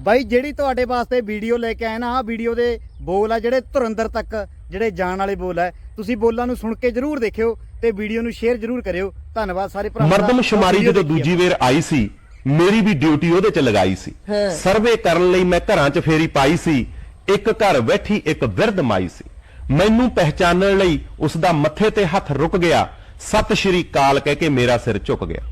ਬਾਈ ਜਿਹੜੀ ਤੁਹਾਡੇ ਵਾਸਤੇ ਵੀਡੀਓ ਲੈ ਕੇ ਆਏ ਨਾ ਆ ਵੀਡੀਓ ਦੇ ਬੋਲ ਆ ਜਿਹੜੇ ਧੁਰੰਦਰ ਤੱਕ ਜਿਹੜੇ ਜਾਣ ਵਾਲੇ ਬੋਲ ਆ ਤੁਸੀਂ ਬੋਲਾਂ ਨੂੰ ਸੁਣ ਕੇ ਜਰੂਰ ਦੇਖਿਓ ਤੇ ਵੀਡੀਓ ਨੂੰ ਸ਼ੇਅਰ ਜਰੂਰ ਕਰਿਓ। ਧੰਨਵਾਦ ਸਾਰੇ ਭਰਾਵਾਂ ਦਾ। ਮਰਦਮਸ਼ੁਮਾਰੀ ਵੀਡੀਓ ਜਦੋਂ। ਦੂਜੀ ਵੇਰ ਆਈ ਸੀ ਮੇਰੀ ਵੀ ਡਿਊਟੀ ਉਹਦੇ 'ਚ ਲਗਾਈ ਸੀ। ਸਰਵੇ ਕਰਨ ਲਈ ਮੈਂ ਘਰਾਂ 'ਚ ਫੇਰੀ ਪਾਈ ਸੀ ਇੱਕ ਘਰ ਬੈਠੀ ਇੱਕ ਬਿਰਧ ਮਾਈ ਸੀ। ਮੈਨੂੰ ਪਹਿਚਾਨਣ ਲਈ ਉਸ ਦਾ ਮੱਥੇ ਤੇ ਹੱਥ ਰੁਕ ਗਿਆ। ਸਤਿ ਸ਼੍ਰੀ ਅਕਾਲ ਕਹਿ ਕੇ ਮੇਰਾ ਸਿਰ ਝੁਕ ਗਿਆ।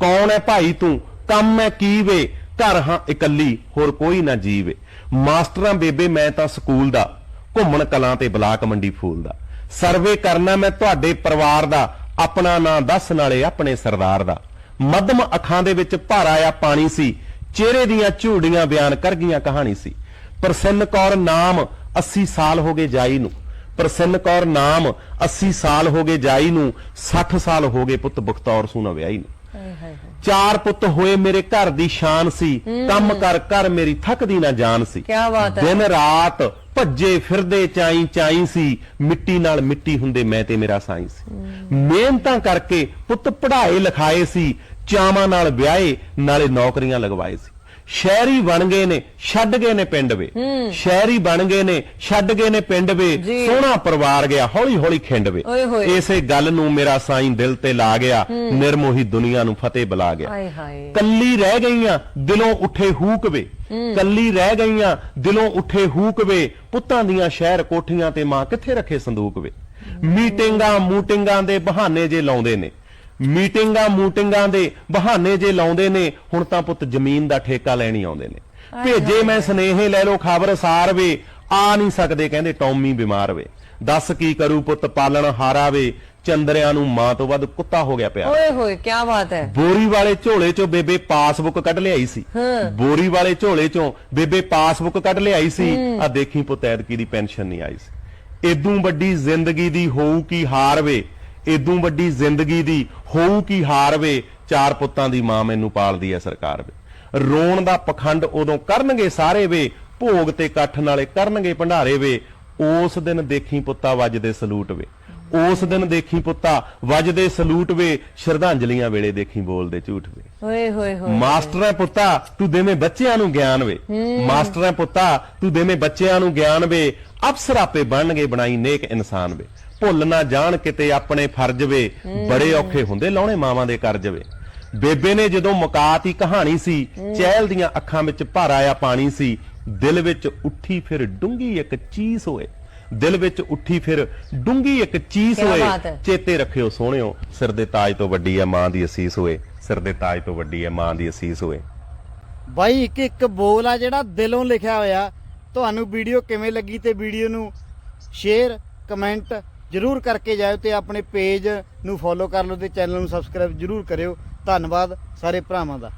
ਕੌਣ ਹੈ ਭਾਈ ਤੂੰ? ਕੰਮ ਹੈ ਕੀ ਵੇ? ਘਰ ਹਾਂ ਇਕੱਲੀ, ਹੋਰ ਕੋਈ ਨਾ ਜੀਵੇ। ਮਾਸਟਰਾਂ ਬੇਬੇ, ਮੈਂ ਤਾਂ ਸਕੂਲ ਦਾ, ਘੁੰਮਣ ਕਲਾਂ ਤੇ ਬਲਾਕ ਮੰਡੀ ਫੂਲ ਦਾ। ਸਰਵੇ ਕਰਨਾ ਮੈਂ ਤੁਹਾਡੇ ਪਰਿਵਾਰ ਦਾ, ਆਪਣਾ ਨਾਂ ਦੱਸ ਨਾਲੇ ਆਪਣੇ ਸਰਦਾਰ ਦਾ। ਮੱਧਮ ਅੱਖਾਂ ਦੇ ਵਿੱਚ ਭਰ ਆਇਆ ਪਾਣੀ ਸੀ, ਚਿਹਰੇ ਦੀਆਂ ਝੂੜੀਆਂ ਬਿਆਨ ਕਰ ਗਈਆਂ ਕਹਾਣੀ ਸੀ। ਪ੍ਰਸੰਨ ਕੌਰ ਨਾਮ 80 ਸਾਲ ਹੋ ਗਏ ਜਾਈ ਨੂੰ। ਪ੍ਰਸੰਨ ਕੌਰ ਨਾਮ 80 ਸਾਲ ਹੋ ਗਏ ਜਾਈ ਨੂੰ 60 ਸਾਲ ਹੋ ਗਏ ਪੁੱਤ ਬਖਤੌਰ ਸੂਨਾ ਵਿਆਹੀ ਨੂੰ। ਚਾਰ ਪੁੱਤ ਹੋਏ ਮੇਰੇ ਘਰ ਦੀ ਸ਼ਾਨ ਸੀ ਕੰਮ ਕਰ ਕਰ ਮੇਰੀ ਥੱਕਦੀ ਨਾ ਜਾਨ ਸੀ। ਕਿਆ ਬਾਤ ਹੈ। ਦਿਨ ਰਾਤ ਭੱਜੇ ਫਿਰਦੇ ਚਾਈ ਚਾਈ ਸੀ ਮਿੱਟੀ ਨਾਲ ਮਿੱਟੀ ਹੁੰਦੇ ਮੈਂ ਤੇ ਮੇਰਾ ਸਾਈਂ ਸੀ। ਮਿਹਨਤਾਂ ਕਰਕੇ ਪੁੱਤ ਪੜ੍ਹਾਏ ਲਿਖਾਏ ਸੀ ਚਾਵਾਂ ਨਾਲ ਵਿਆਹੇ ਨਾਲੇ ਨੌਕਰੀਆਂ ਲਗਵਾਏ ਸੀ। ਸ਼ਹਿਰੀ ਬਣ ਗਏ ਨੇ ਛੱਡ ਗਏ ਨੇ ਪਿੰਡ ਵੇ। ਸ਼ਹਿਰੀ ਬਣ ਗਏ ਨੇ ਛੱਡ ਗਏ ਨੇ ਪਿੰਡ ਵੇ। ਸੋਹਣਾ ਪਰਿਵਾਰ ਗਿਆ ਹੌਲੀ ਹੌਲੀ ਖਿੰਡ ਵੇ। ਇਸੇ ਗੱਲ ਨੂੰ ਮੇਰਾ ਸਾਈਂ ਦਿਲ ਤੇ ਲਾ ਗਿਆ ਨਿਰਮੋਹੀ ਦੁਨੀਆ ਨੂੰ ਫਤਿਹ ਬੁਲਾ ਗਿਆ। ਕੱਲੀ ਰਹਿ ਗਈਆਂ ਦਿਲੋਂ ਉੱਠੇ ਹੂਕ ਵੇ। ਕੱਲੀ ਰਹਿ ਗਈਆਂ ਦਿਲੋਂ ਉੱਠੇ ਹੂਕ ਵੇ। ਪੁੱਤਾਂ ਦੀਆਂ ਸ਼ਹਿਰ ਕੋਠੀਆਂ ਤੇ ਮਾਂ ਕਿੱਥੇ ਰੱਖੇ ਸੰਦੂਕ ਵੇ? ਮੀਟਿੰਗਾਂ ਮੂਟਿੰਗਾਂ ਦੇ ਬਹਾਨੇ ਜੇ ਲਾਉਂਦੇ ਨੇ। ਮੀਟਿੰਗਾਂ ਮੂਟਿੰਗਾਂ ਦੇ ਬਹਾਨੇ ਜੇ ਲਾਉਂਦੇ ਨੇ ਹੁਣ ਤਾਂ ਪੁੱਤ ਜ਼ਮੀਨ ਦਾ ਠੇਕਾ ਲੈਣੀ ਆਉਂਦੇ ਨੇ। ਭੇਜੇ ਮੈਂ ਸਨੇਹੇ ਲੈ ਲੋ ਖਬਰ ਸਾਰ ਵੇ ਆ ਨਹੀਂ ਸਕਦੇ ਕਹਿੰਦੇ ਟੌਮੀ ਬਿਮਾਰ ਵੇ। ਦੱਸ ਕੀ ਕਰੂ ਪੁੱਤ ਪਾਲਣ ਹਾਰਾ ਵੇ ਚੰਦਰਿਆਂ ਨੂੰ ਮਾਂ ਤੋਂ ਵੱਧ ਕੁੱਤਾ ਹੋ ਗਿਆ ਪਿਆ। ਓਏ ਹੋਏ ਕੀ ਬਾਤ ਹੈ। ਬੋਰੀ ਵਾਲੇ ਝੋਲੇ ਚੋਂ ਬੇਬੇ ਪਾਸਬੁੱਕ ਕੱਢ ਲਿਆਈ ਸੀ। ਹਾਂ। ਬੋਰੀ ਵਾਲੇ ਝੋਲੇ ਚੋਂ ਬੇਬੇ ਪਾਸਬੁੱਕ ਕੱਢ ਲਿਆਈ ਸੀ। ਆ ਦੇਖੀ ਪੁੱਤ ਐਤਕੀ ਦੀ ਪੈਨਸ਼ਨ ਨਹੀਂ ਆਈ ਸੀ। ਇਦੋਂ ਵੱਡੀ ਜ਼ਿੰਦਗੀ ਦੀ ਹੋਊ ਕੀ ਹਾਰ ਵੇ ਇਦੋਂ ਵੱਡੀ ਜ਼ਿੰਦਗੀ ਦੀ ਹੋਊ ਕੀ ਹਾਰ ਵੇ ਚਾਰ ਪੁੱਤਾਂ ਦੀ ਮਾਂ ਮੈਨੂੰ ਪਾਲਦੀ ਐ ਸਰਕਾਰ ਵੇ। ਰੋਣ ਦਾ ਪਖੰਡ ਉਦੋਂ ਕਰਨਗੇ ਸਾਰੇ ਵੇ ਭੋਗ ਤੇ ਇਕੱਠ ਨਾਲੇ ਕਰਨਗੇ ਭੰਡਾਰੇ ਵੇ। ਉਸ ਦਿਨ ਦੇਖੀ ਪੁੱਤਾ ਵੱਜਦੇ ਸਲੂਟ ਵੇ। ਉਸ ਦਿਨ ਦੇਖੀ ਪੁੱਤਾ ਵੱਜਦੇ ਸਲੂਟ ਵੇ ਸ਼ਰਧਾਂਜਲੀਆਂ ਵੇਲੇ ਦੇਖੀ ਬੋਲਦੇ ਝੂਠ ਵੇ। ਓਏ ਹੋਏ ਹੋਏ ਮਾਸਟਰਾਂ ਪੁੱਤਾ ਤੂੰ ਦੇਵੇਂ ਬੱਚਿਆਂ ਨੂੰ ਗਿਆਨ ਵੇ। ਮਾਸਟਰਾਂ ਪੁੱਤਾ ਤੂੰ ਦੇਵੇਂ ਬੱਚਿਆਂ ਨੂੰ ਗਿਆਨ ਵੇ। ਅਫਸਰ ਆਪੇ ਬਣਨਗੇ ਬਣਾਈ ਨੇਕ ਇਨਸਾਨ ਵੇ। ਭੁੱਲ ਨਾ ਜਾਣ ਕਿਤੇ ਆਪਣੇ ਫਰਜ਼ ਵੇ। ਬੜੇ ਔਖੇ ਹੁੰਦੇ ਲਾਉਣੇ ਮਾਵਾਂ ਦੇ ਕਰਜ਼ ਵੇ। ਬੇਬੇ ਨੇ ਜਦੋਂ ਮੁਕਾਤੀ ਕਹਾਣੀ ਸੀ ਚਹਿਲ ਦੀਆਂ ਅੱਖਾਂ ਵਿੱਚ ਭਰ ਆਇਆ ਪਾਣੀ ਸੀ ਦਿਲ ਵਿੱਚ ਉੱਠੀ ਫਿਰ ਡੂੰਗੀ ਇੱਕ ਚੀਜ਼ ਹੋਏ। ਦਿਲ ਵਿੱਚ ਉੱਠੀ ਫਿਰ ਡੂੰਗੀ ਇੱਕ ਚੀਜ਼ ਕਿਆ ਹੋਏ। ਚੇਤੇ ਰੱਖਿਓ ਸੋਹਣਿਓ ਸਿਰ ਦੇ ਤਾਜ ਤੋਂ ਵੱਡੀ ਹੈ ਮਾਂ ਦੀ ਅਸੀਸ ਹੋਏ। ਸਿਰ ਦੇ ਤਾਜ ਤੋਂ ਵੱਡੀ ਹੈ ਮਾਂ ਦੀ ਅਸੀਸ ਹੋਏ। ਬਾਈ ਇੱਕ ਇੱਕ ਬੋਲ ਆ ਜਿਹੜਾ ਦਿਲੋਂ ਲਿਖਿਆ ਹੋਇਆ। ਤੁਹਾਨੂੰ ਵੀਡੀਓ ਕਿਵੇਂ ਲੱਗੀ ਤੇ ਵੀਡੀਓ ਨੂੰ ਸ਼ੇਅਰ ਕਮੈਂਟ ਜਰੂਰ ਕਰਕੇ ਜਾਇਓ ਤੇ ਆਪਣੇ ਪੇਜ ਨੂੰ ਫੋਲੋ ਕਰ ਲਓ ਤੇ ਚੈਨਲ ਨੂੰ ਸਬਸਕ੍ਰਾਈਬ ਜਰੂਰ ਕਰਿਓ। ਧੰਨਵਾਦ ਸਾਰੇ ਭਰਾਵਾਂ ਦਾ।